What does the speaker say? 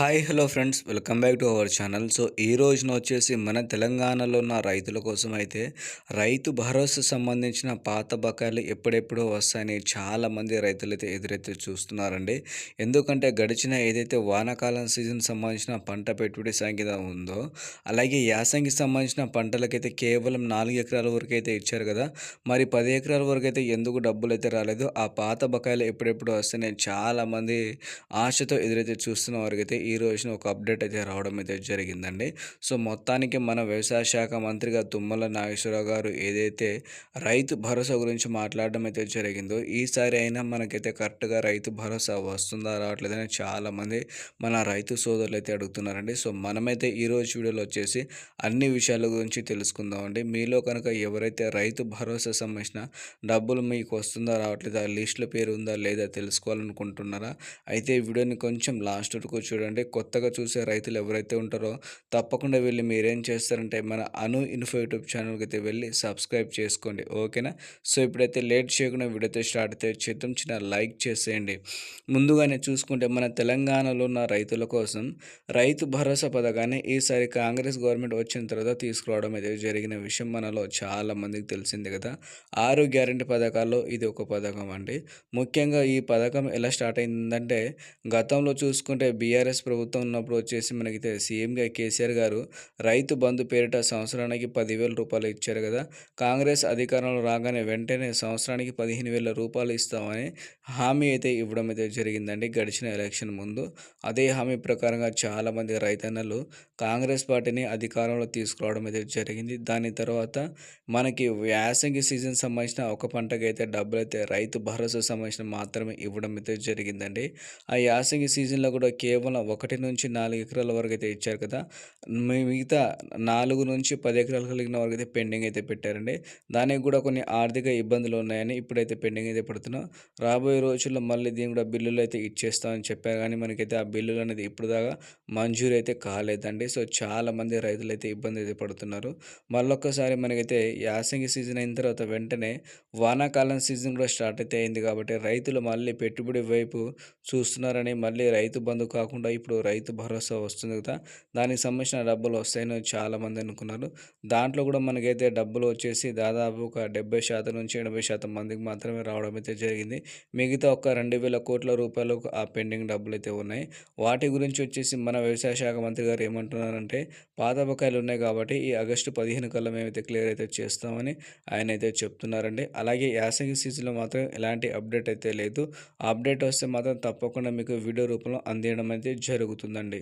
Hi hello friends. Welcome back to our channel. So ఈ రోజున వచ్చేసి మన తెలంగాణలో ఉన్న రైతుల కోసం అయితే రైతు భరోసా సంబంధించిన పాత బకాయిలు ఎప్పుడెప్పుడో వస్తాయని చాలామంది రైతులు అయితే ఎదురైతే చూస్తున్నారండి. ఎందుకంటే గడిచిన ఏదైతే వానాకాలం సీజన్ సంబంధించిన పంట పెట్టుబడి సంఖ్య ఉందో అలాగే యాసంగి సంబంధించిన పంటలకైతే కేవలం నాలుగు ఎకరాల వరకు అయితే ఇచ్చారు కదా. మరి పది ఎకరాల వరకు అయితే ఎందుకు డబ్బులు అయితే రాలేదు? ఆ పాత బకాయిలు ఎప్పుడెప్పుడు వస్తాయని చాలామంది ఆశతో ఎదురైతే చూస్తున్న వారికి అయితే ఈ రోజున ఒక అప్డేట్ అయితే రావడం అయితే జరిగిందండి. సో మొత్తానికి మన వ్యవసాయ శాఖ మంత్రిగా తుమ్మల నాగేశ్వరరావు గారు ఏదైతే రైతు భరోసా గురించి మాట్లాడడం అయితే జరిగిందో ఈసారి అయినా మనకైతే కరెక్ట్గా రైతు భరోసా వస్తుందా రావట్లేదని చాలామంది మన రైతు సోదరులు అయితే అడుగుతున్నారండి. సో మనమైతే ఈరోజు వీడియోలో వచ్చేసి అన్ని విషయాల గురించి తెలుసుకుందామండి మీలో కనుక ఎవరైతే రైతు భరోసా సంబంధించిన డబ్బులు మీకు వస్తుందా రావట్లేదా లిస్టులో పేరు ఉందా లేదా తెలుసుకోవాలనుకుంటున్నారా అయితే వీడియోని కొంచెం లాస్ట్ వరకు చూడండి. అంటే కొత్తగా చూసే రైతులు ఎవరైతే ఉంటారో తప్పకుండా వెళ్ళి మీరేం చేస్తారంటే మన అను ఇన్ఫో యూట్యూబ్ ఛానల్కి అయితే వెళ్ళి సబ్స్క్రైబ్ చేసుకోండి. ఓకేనా? సో ఇప్పుడైతే లేట్ చేయకుండా వీడియోతో స్టార్ట్ అయితే చేద్దాం. చిన్న లైక్ చేసేయండి. ముందుగానే చూసుకుంటే మన తెలంగాణలో ఉన్న రైతుల కోసం రైతు భరోసా పథకాన్ని ఈసారి కాంగ్రెస్ గవర్నమెంట్ వచ్చిన తర్వాత తీసుకురావడం అయితే జరిగిన విషయం మనలో చాలా మందికి తెలిసింది కదా. ఆరు గ్యారంటీ పథకాల్లో ఇది ఒక పథకం అండి. ముఖ్యంగా ఈ పథకం ఎలా స్టార్ట్ అయిందంటే గతంలో చూసుకుంటే బీఆర్ఎస్ కాంగ్రెస్ ప్రభుత్వం ఉన్నప్పుడు వచ్చేసి మనకి సీఎంగా కేసీఆర్ గారు రైతు బంధు పేరిట సంవత్సరానికి పదివేల రూపాయలు ఇచ్చారు కదా. కాంగ్రెస్ అధికారంలో రాగానే వెంటనే సంవత్సరానికి పదిహేను వేల రూపాయలు ఇస్తామని హామీ అయితే ఇవ్వడం అయితే జరిగిందండి గడిచిన ఎలక్షన్ ముందు. అదే హామీ ప్రకారంగా చాలామంది రైతన్నలు కాంగ్రెస్ పార్టీని అధికారంలో తీసుకురావడం అయితే జరిగింది. దాని తర్వాత మనకి యాసంగి సీజన్ సంబంధించిన ఒక పంటకి అయితే డబ్బులు అయితే రైతు భరోసా సంబంధించిన మాత్రమే ఇవ్వడం అయితే జరిగిందండి. ఆ యాసంగి సీజన్లో కూడా కేవలం ఒకటి నుంచి నాలుగు ఎకరాల వరకు అయితే ఇచ్చారు కదా. మిగతా నాలుగు నుంచి పది ఎకరాలు కలిగిన వరకు అయితే పెండింగ్ అయితే పెట్టారండి. దానికి కూడా కొన్ని ఆర్థిక ఇబ్బందులు ఉన్నాయని ఇప్పుడైతే పెండింగ్ అయితే పెడుతున్నాం. రాబోయే రోజుల్లో మళ్ళీ దీని కూడా బిల్లులు అయితే ఇచ్చేస్తామని చెప్పారు. కానీ మనకైతే ఆ బిల్లులు అనేది ఇప్పుడు దాకా మంజూరు అయితే కాలేదండి. సో చాలామంది రైతులు అయితే ఇబ్బంది అయితే పడుతున్నారు. మళ్ళొక్కసారి మనకైతే యాసంగి సీజన్ అయిన తర్వాత వెంటనే వానాకాలం సీజన్ కూడా స్టార్ట్ అయితే అయింది కాబట్టి రైతులు మళ్ళీ పెట్టుబడి వైపు చూస్తున్నారని మళ్ళీ రైతు బంధు కాకుండా ఇప్పుడు రైతు భరోసా వస్తుంది కదా దానికి సంబంధించిన డబ్బులు వస్తాయని చాలామంది అనుకున్నారు. దాంట్లో కూడా మనకైతే డబ్బులు వచ్చేసి దాదాపు ఒక డెబ్బై శాతం నుంచి ఎనభై శాతం మందికి మాత్రమే రావడం అయితే జరిగింది. మిగతా ఒక రెండు వేల కోట్ల రూపాయలు ఆ పెండింగ్ డబ్బులు అయితే ఉన్నాయి. వాటి గురించి వచ్చేసి మన వ్యవసాయ శాఖ మంత్రి గారు ఏమంటున్నారంటే పాత బకాయిలు ఉన్నాయి కాబట్టి ఈ ఆగస్టు పదిహేను కల్లా మేమైతే క్లియర్ అయితే చేస్తామని ఆయన అయితే చెప్తున్నారండి. అలాగే యాసంగి సీజన్లో మాత్రం ఎలాంటి అప్డేట్ అయితే లేదు. అప్డేట్ వస్తే మాత్రం తప్పకుండా మీకు వీడియో రూపంలో అందించడం అయితే జరుగుతుందండి.